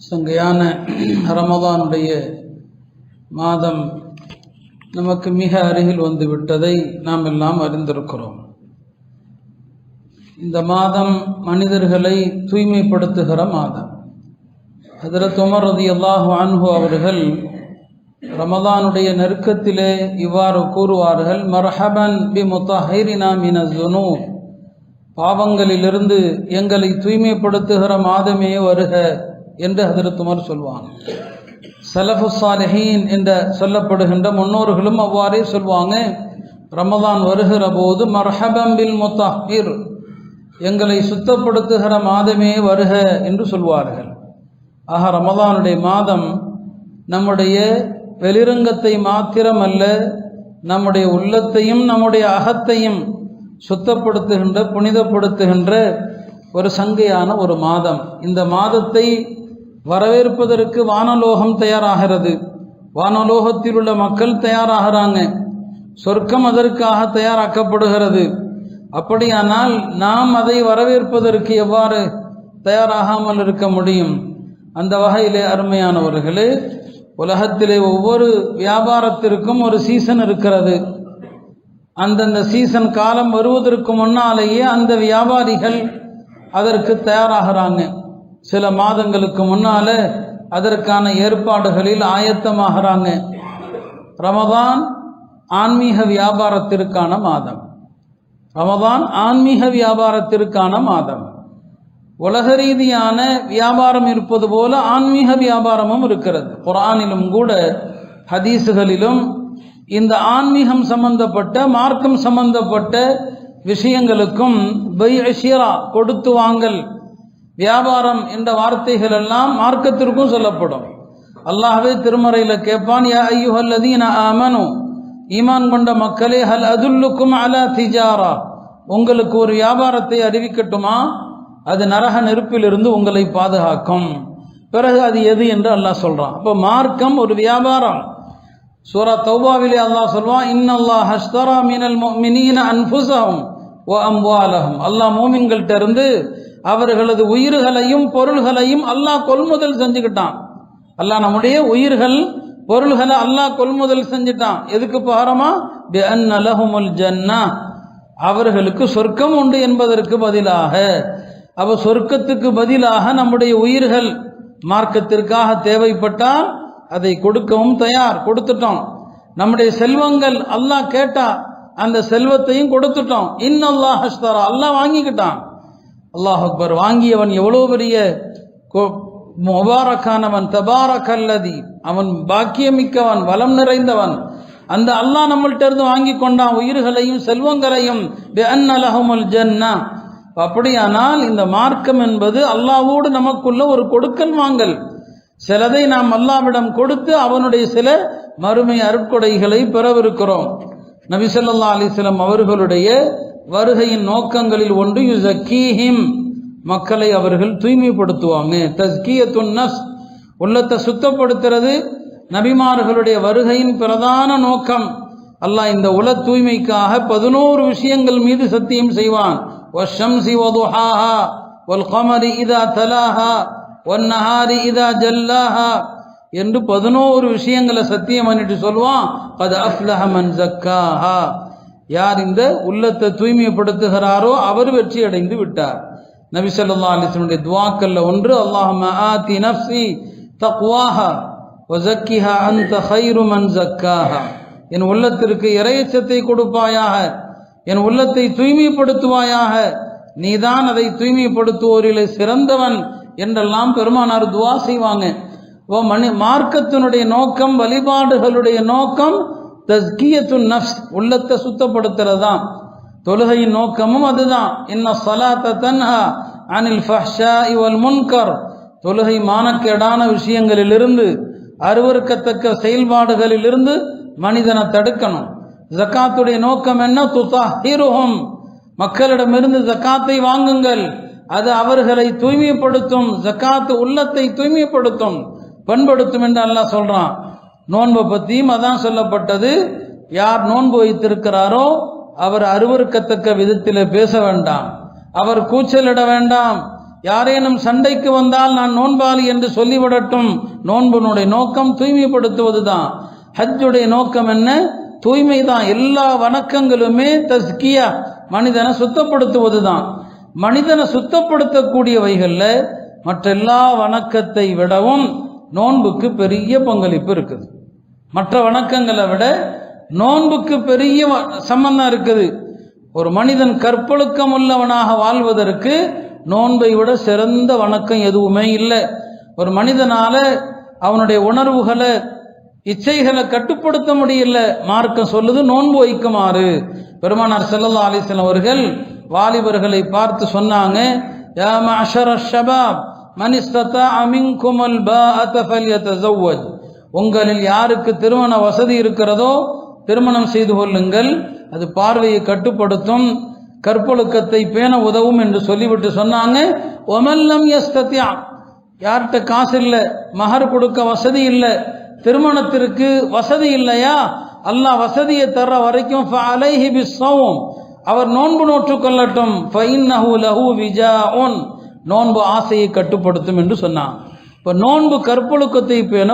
சங்கையான ரமதானுடைய மாதம் நமக்கு மிக அருகில் வந்து விட்டதை நாம் எல்லாம் அறிந்திருக்கிறோம். இந்த மாதம் மனிதர்களை தூய்மைப்படுத்துகிற மாதம். ஹதரத் உமர் ரதி அல்லாஹு அன்ஹு அவர்கள் ரமதானுடைய நெருக்கத்திலே இவ்வாறு கூறுவார்கள் மர்ஹபன் பி முத்தஹைரினா மின ஜுனூ பாவங்களிலிருந்து எங்களை தூய்மைப்படுத்துகிற மாதமே வருக. என்று ஹதரத் சொல்வாங்க. சலஃபு சாலிஹீன் என்று சொல்லப்படுகின்ற முன்னோர்களும் அவ்வாறே சொல்வாங்க. ரமதான் வருகிற போது மர்ஹபம்பில் முத்தஹிர் எங்களை சுத்தப்படுத்துகிற மாதமே வருக என்று சொல்வார்கள். ஆக ரமதானுடைய மாதம் நம்முடைய வெளிரங்கத்தை மாத்திரமல்ல நம்முடைய உள்ளத்தையும் நம்முடைய அகத்தையும் சுத்தப்படுத்துகின்ற புனிதப்படுத்துகின்ற ஒரு சங்கையான ஒரு மாதம். இந்த மாதத்தை வரவேற்பதற்கு வானலோகம் தயாராகிறது. வானலோகத்தில் உள்ள மக்கள் தயாராகிறாங்க. சொர்க்கம் அதற்காக தயாராக்கப்படுகிறது. அப்படியானால் நாம் அதை வரவேற்பதற்கு எவ்வாறு தயாராகாமல் இருக்க முடியும்? அந்த வகையிலே அருமையானவர்களே உலகத்திலே ஒவ்வொரு வியாபாரத்திற்கும் ஒரு சீசன் இருக்கிறது. அந்தந்த சீசன் காலம் வருவதற்கு முன்னாலேயே அந்த வியாபாரிகள் அதற்கு தயாராகிறாங்க. சில மாதங்களுக்கு முன்னால அதற்கான ஏற்பாடுகளில் ஆயத்தமாகறாங்க. ரமதான் ஆன்மீக வியாபாரத்திற்கான மாதம். ரமதான் ஆன்மீக வியாபாரத்திற்கான மாதம். உலக ரீதியான வியாபாரம் இருப்பது போல ஆன்மீக வியாபாரமும் இருக்கிறது. குரானிலும் கூட ஹதீஸுகளிலும் இந்த ஆன்மீகம் சம்பந்தப்பட்ட மார்க்கம் சம்பந்தப்பட்ட விஷயங்களுக்கும் பை அஷியரா கொடுத்து வாங்கல். வியாபாரம் என்ற வார்த்தைகள் எல்லாம் மார்க்கத்திற்கும் சொல்லப்படும். அல்லாஹ்வே திருமறையில் கேட்பான் யா ஐயுஹல்லதீன ஆமனு ஈமான் கொண்ட மக்களே ஹல் அதுல்லுக்கும் அலா திஜாரா? உங்களுக்கு ஒரு வியாபாரத்தை அறிவிக்கட்டுமா? அது நரக நெருப்பிலிருந்து உங்களை பாதுகாக்கும். பிறகு அது எது என்று அல்லாஹ் சொல்கிறான் அப்போ மார்க்கம் ஒரு வியாபாரம். சூரா தௌபாவிலே அல்லாஹ் சொல்வான் இன்னல்லா ஹஸ்தரா மினல் மினீன அன்புசாவும் ஓ அம்வாலஹும். அல்லாஹ் மூமின்கள்ட்ட இருந்து அவர்களது உயிர்களையும் பொருள்களையும் அல்லாஹ் கொள்முதல் செஞ்சுக்கிட்டான். அல்லாஹ் நம்முடைய உயிர்கள் பொருள்களை அல்லாஹ் கொள்முதல் செஞ்சுட்டான். எதுக்கு பகரமா பி ஜன்னா. அவர்களுக்கு சொர்க்கம் உண்டு என்பதற்கு பதிலாக அவ சொர்க்கத்துக்கு பதிலாக நம்முடைய உயிர்கள் மார்க்கத்திற்காக தேவைப்பட்டால் அதை கொடுக்கவும் தயார் கொடுத்துட்டோம். நம்முடைய செல்வங்கள் அல்லாஹ் கேட்டா அந்த செல்வத்தையும் கொடுத்துட்டோம். இன்னல்லாஹ் ஹஸ்தரா அல்லாஹ் வாங்கிக்கிட்டான். அல்லாஹ் அக்பர் வாங்கியவன் எவ்வளோ பெரிய கொ- முபாரக்கானவன் தபாரக்கல்லதி அவன் பாக்கியமிக்கவன் வளம் நிறைந்தவன். அந்த அல்லாஹ் நம்மள்கிட்ட இருந்து வாங்கி கொண்டான் உயிர்களையும் செல்வங்களையும். ஜன்னா. அப்படியானால் இந்த மார்க்கம் என்பது அல்லாவோடு நமக்குள்ள ஒரு கொடுக்கல் வாங்கல். சிலதை நாம் அல்லாவிடம் கொடுத்து அவனுடைய சில மறுமை அருட்கொடைகளை பெறவிருக்கிறோம். நபிசல்லா அலிஸ்லம் அவர்களுடைய வருகையின் நோக்கங்களில் ஒன்று யுசக்கீஹிம். மக்களை அவர்கள் தூய்மைப்படுத்துவாங்க. தஸ்கியத்துன் நஃப்ஸ் உள்ளத்தை சுத்தப்படுத்துறது நபிமார்களுடைய வருகையின் பிரதான நோக்கம். அல்லாஹ் இந்த உல தூய்மைக்காக பதினோரு விஷயங்கள் மீது சத்தியம் செய்வான். வஷம்சி வதுஹாஹா வல் இதா தலாஹா ஒன்னஹாரி இதா ஜல்லாஹா என்று பதினோரு விஷயங்களை சத்தியம் பண்ணிட்டு சொல்லுவான் அது அஃப்லஹ மன் ஜக்காஹா. யார் இந்த உள்ளத்தை தூய்மைப்படுத்துகிறாரோ அவர் வெற்றி அடைந்து விட்டார். நபி சொல்லா அலைஹி துவாக்கல்ல ஒன்று அல்லாஹும்ம ஆதி நஃப்ஸி தக்வாஹா வஸக்கிஹா அன்த கைரு ஜக்காஹா. என் உள்ளத்திற்கு இறையச்சத்தை கொடுப்பாயாக என் உள்ளத்தை தூய்மைப்படுத்துவாயாக நீதான் அதை தூய்மைப்படுத்துவோரிலே சிறந்தவன் என்றெல்லாம் பெருமானார் துவா செய்வாங்க. ஓ மணி மார்க்கத்தினுடைய நோக்கம் வழிபாடுகளுடைய நோக்கம் தஸ்கியத்து நஃப்ஸ் உள்ளத்தை சுத்தப்படுத்துறது தான் தொழுகையின் நோக்கமும் அதுதான். இன்ன சலாத்த தன்ஹா அனில் ஃபஹ்ஷா இவல் முன்கர். தொழுகை மானக்கேடான விஷயங்களிலிருந்து அருவருக்கத்தக்க செயல்பாடுகளிலிருந்து மனிதனை தடுக்கணும். ஜக்காத்துடைய நோக்கம் என்ன? துதாஹிருஹும் மக்களிடமிருந்து ஜக்காத்தை வாங்குங்கள். அது அவர்களை தூய்மைப்படுத்தும். ஜக்காத்து உள்ளத்தை தூய்மைப்படுத்தும். பண்படுத்தும் என்று அல்லாஹ் சொல்றான். நோன்பை பற்றியும் அதான் சொல்லப்பட்டது. யார் நோன்பு வைத்திருக்கிறாரோ அவர் அருவருக்கத்தக்க விதத்தில் பேச வேண்டாம். அவர் கூச்சலிட வேண்டாம். யாரேனும் சண்டைக்கு வந்தால் நான் நோன்பாளி என்று சொல்லிவிடட்டும். நோன்புனுடைய நோக்கம் தூய்மைப்படுத்துவது தான் ஹஜ்ஜுடைய நோக்கம் என்ன? தூய்மை தான் எல்லா வணக்கங்களுமே தஸ்கியா மனிதனை சுத்தப்படுத்துவது தான் மனிதனை சுத்தப்படுத்தக்கூடியவைகளில் மற்ற எல்லா வணக்கத்தை விடவும் நோன்புக்கு பெரிய பங்களிப்பு இருக்குது. மற்ற வணக்கங்களை விட நோன்புக்கு பெரிய சம்பந்தம் இருக்குது. ஒரு மனிதன் கற்பொழுக்கம் உள்ளவனாக வாழ்வதற்கு நோன்பை விட சிறந்த வணக்கம் எதுவுமே இல்லை. ஒரு மனிதனால அவனுடைய உணர்வுகளை இச்சைகளை கட்டுப்படுத்த முடியல. மார்க்கம் சொல்லுது நோன்பு வைக்குமாறு. பெருமானார் செல்லல்லா அலிசன் அவர்கள் வாலிபர்களை பார்த்து சொன்னாங்க யா மஅஷர ஷபாப் மன் இஸ்ததாஅ மின்குமுல் உங்களில் யாருக்கு திருமண வசதி இருக்கிறதோ திருமணம் செய்து கொள்ளுங்கள். அது பார்வையை கட்டுப்படுத்தும். கற்பொழுக்கத்தை பேண உதவும் என்று சொல்லிவிட்டு சொன்னாங்க. ஒமல்லம் யஸ்தத்யா. யார்கிட்ட காசு இல்லை மகர் கொடுக்க வசதி இல்லை திருமணத்திற்கு வசதி இல்லையா? அல்லாஹ் வசதியை தர்ற வரைக்கும் ஃபஅலைஹி பிஸ்ஸவும். அவர் நோன்பு நோற்று கொள்ளட்டும். ஃபைன்னஹு லஹு விஜாஉன். நோன்பு ஆசையை கட்டுப்படுத்தும் என்று சொன்னான். இப்போ நோன்பு கற்பொழுக்கத்தை பேண